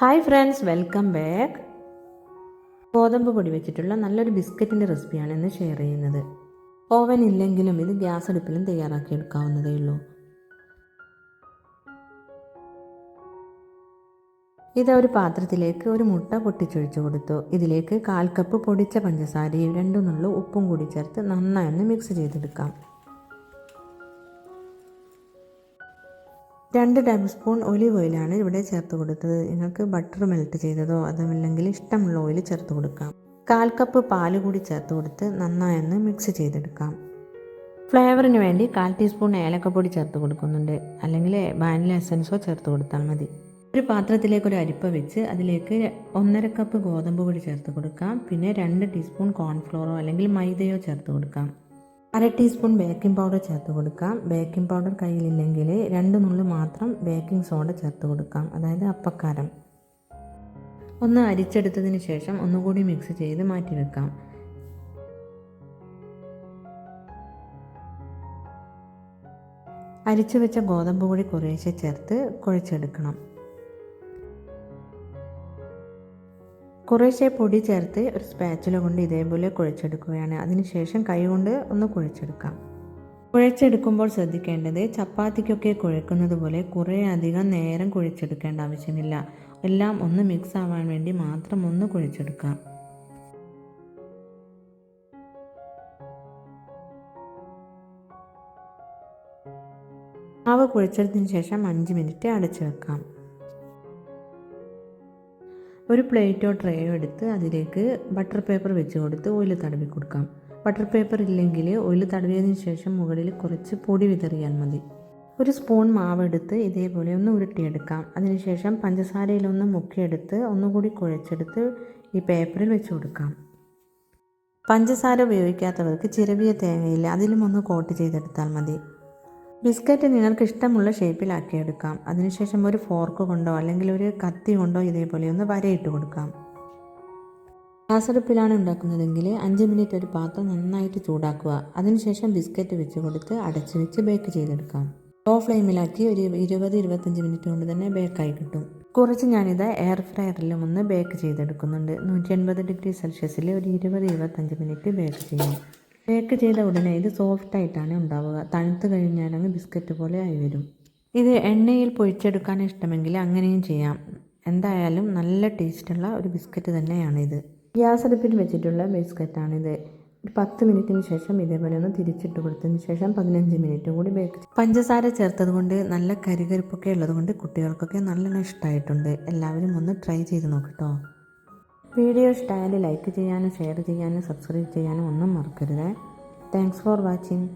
Hi friends welcome back ഗോതമ്പ് പൊടി വെച്ചിട്ടുള്ള നല്ലൊരു ബിസ്ക്കറ്റിന്റെ റെസിപ്പിയാണ് ഇന്ന് ഷെയർ ചെയ്യുന്നത്. ഓവൻ ഇല്ലെങ്കിലും ഇത് ഗ്യാസ് അടുപ്പിലും തയ്യാറാക്കി എടുക്കാവുന്നതേ ഉള്ളൂ. ഇത് ഒരു പാത്രത്തിലേക്ക് ഒരു മുട്ട പൊട്ടിച്ചൊഴിച്ചു കൊടുത്തു. ഇതിലേക്ക് കാൽ കപ്പ് പൊടിച്ച പഞ്ചസാരയും രണ്ടു നുള്ളു ഉപ്പും കൂടി ചേർത്ത് നന്നായി ഒന്ന് മിക്സ് ചെയ്തെടുക്കാം. രണ്ട് ടേബിൾ സ്പൂൺ ഒലിവ് ഓയിലാണ് ഇവിടെ ചേർത്ത് കൊടുത്തത്. നിങ്ങൾക്ക് ബട്ടർ മെൽറ്റ് ചെയ്തതോ അതുമില്ലെങ്കിൽ ഇഷ്ടമുള്ള ഓയിൽ ചേർത്ത് കൊടുക്കാം. കാൽ കപ്പ് പാൽ കൂടി ചേർത്ത് കൊടുത്ത് നന്നായൊന്ന് മിക്സ് ചെയ്തെടുക്കാം. ഫ്ലേവറിന് വേണ്ടി കാൽ ടീസ്പൂൺ ഏലക്കപ്പൊടി ചേർത്ത് കൊടുക്കുന്നുണ്ട്. അല്ലെങ്കിൽ വാനില എസൻസോ ചേർത്ത് കൊടുത്താൽ മതി. ഒരു പാത്രത്തിലേക്ക് ഒരു അരിപ്പ വെച്ച് അതിലേക്ക് ഒന്നര കപ്പ് ഗോതമ്പ് പൊടി ചേർത്ത് കൊടുക്കാം. പിന്നെ രണ്ട് ടീസ്പൂൺ കോൺഫ്ലോറോ അല്ലെങ്കിൽ മൈദയോ ചേർത്ത് കൊടുക്കാം. അര ടീസ്പൂൺ ബേക്കിംഗ് പൗഡർ ചേർത്ത് കൊടുക്കാം. ബേക്കിംഗ് പൗഡർ കയ്യിലില്ലെങ്കിൽ രണ്ട് നുള്ളു മാത്രം ബേക്കിംഗ് സോഡ ചേർത്ത് കൊടുക്കാം. അതായത് അപ്പക്കാരം. ഒന്ന് അരിച്ചെടുത്തതിന് ശേഷം ഒന്നുകൂടി മിക്സ് ചെയ്ത് മാറ്റി വെക്കാം അരിച്ചു വെച്ച ഗോതമ്പ് പൊടി കുറേശ്ശെ ചേർത്ത് കുഴച്ചെടുക്കണം. കുറേശ്ശെ പൊടി ചേർത്ത് ഒരു സ്പാച്ചുല കൊണ്ട് ഇതേപോലെ കുഴച്ചെടുക്കുകയാണ്. അതിനുശേഷം കൈ കൊണ്ട് ഒന്ന് കുഴച്ചെടുക്കാം. കുഴച്ചെടുക്കുമ്പോൾ ശ്രദ്ധിക്കേണ്ടത് ചപ്പാത്തിക്കൊക്കെ കുഴക്കുന്നത് പോലെ കുറേ അധികം നേരം കുഴിച്ചെടുക്കേണ്ട ആവശ്യമില്ല. എല്ലാം ഒന്ന് മിക്സ് ആവാൻ വേണ്ടി മാത്രം ഒന്ന് കുഴച്ചെടുക്കാം. മാവ് കുഴച്ചെടുത്തതിന് ശേഷം അഞ്ച് മിനിറ്റ് അടച്ചു വെക്കാം. ഒരു പ്ലേറ്റോ ട്രേയോ എടുത്ത് അതിലേക്ക് ബട്ടർ പേപ്പർ വെച്ച് കൊടുത്ത് ഓയിൽ തടവി കൊടുക്കാം. ബട്ടർ പേപ്പർ ഇല്ലെങ്കിൽ ഓയിൽ തടവിയതിന് ശേഷം മുകളിൽ കുറച്ച് പൊടി വിതറിയാൽ മതി. ഒരു സ്പൂൺ മാവെടുത്ത് ഇതേപോലെ ഒന്ന് ഉരുട്ടിയെടുക്കാം. അതിനുശേഷം പഞ്ചസാരയിലൊന്ന് മുക്കിയെടുത്ത് ഒന്നുകൂടി കുഴച്ചെടുത്ത് ഈ പേപ്പറിൽ വെച്ച് കൊടുക്കാം. പഞ്ചസാര ഉപയോഗിക്കാത്തവർക്ക് ചിരവിയ തേങ്ങയില്ല. അതിലും ഒന്ന് കോട്ട് ചെയ്തെടുത്താൽ മതി. ബിസ്ക്കറ്റ് നിങ്ങൾക്ക് ഇഷ്ടമുള്ള ഷേപ്പിലാക്കിയെടുക്കാം അതിനുശേഷം ഒരു ഫോർക്ക് കൊണ്ടോ അല്ലെങ്കിൽ ഒരു കത്തി കൊണ്ടോ ഇതേപോലെ ഒന്ന് വരയിട്ട് കൊടുക്കാം. ഗ്യാസടുപ്പിലാണ് ഉണ്ടാക്കുന്നതെങ്കിൽ അഞ്ച് മിനിറ്റ് ഒരു പാത്രം നന്നായിട്ട് ചൂടാക്കുക. അതിനുശേഷം ബിസ്ക്കറ്റ് വെച്ച് കൊടുത്ത് അടച്ച് വെച്ച് ബേക്ക് ചെയ്തെടുക്കാം. ലോ ഫ്ലെയിമിലാക്കി ഒരു ഇരുപത് ഇരുപത്തഞ്ച് മിനിറ്റ് കൊണ്ട് തന്നെ ബേക്കായി കിട്ടും. കുറച്ച് ഞാനിത് എയർ ഫ്രയറിലും ഒന്ന് ബേക്ക് ചെയ്തെടുക്കുന്നുണ്ട്. നൂറ്റി ഡിഗ്രി സെൽഷ്യസിൽ ഒരു ഇരുപത് ഇരുപത്തഞ്ച് മിനിറ്റ് ബേക്ക് ചെയ്യും. ബേക്ക് ചെയ്ത ഉടനെ ഇത് സോഫ്റ്റ് ആയിട്ടാണ് ഉണ്ടാവുക. തണുത്ത് കഴിഞ്ഞാലങ്ങ് ബിസ്ക്കറ്റ് പോലെ ആയി വരും. ഇത് എണ്ണയിൽ പൊഴിച്ചെടുക്കാൻ ഇഷ്ടമെങ്കിൽ അങ്ങനെയും ചെയ്യാം. എന്തായാലും നല്ല ടേസ്റ്റുള്ള ഒരു ബിസ്ക്കറ്റ് തന്നെയാണിത് ഗ്യാസ് അടുപ്പിൽ വെച്ചിട്ടുള്ള ബിസ്ക്കറ്റാണിത് ഒരു പത്ത് മിനിറ്റിന് ശേഷം ഇതേപോലെ ഒന്ന് തിരിച്ചിട്ട് കൊടുത്തതിന് ശേഷം പതിനഞ്ച് മിനിറ്റും കൂടി ബേക്ക് പഞ്ചസാര ചേർത്തത് കൊണ്ട് നല്ല കരികരിപ്പൊക്കെ ഉള്ളത് കൊണ്ട് കുട്ടികൾക്കൊക്കെ നല്ലോണം ഇഷ്ടമായിട്ടുണ്ട് എല്ലാവരും ഒന്ന് ട്രൈ ചെയ്ത് നോക്കട്ടോ വീഡിയോ ഇഷ്ടമായാൽ ലൈക്ക് ചെയ്യാനും ഷെയർ ചെയ്യാനും സബ്സ്ക്രൈബ് ചെയ്യാനും ഒന്നും മറക്കരുത്. Thanks for watching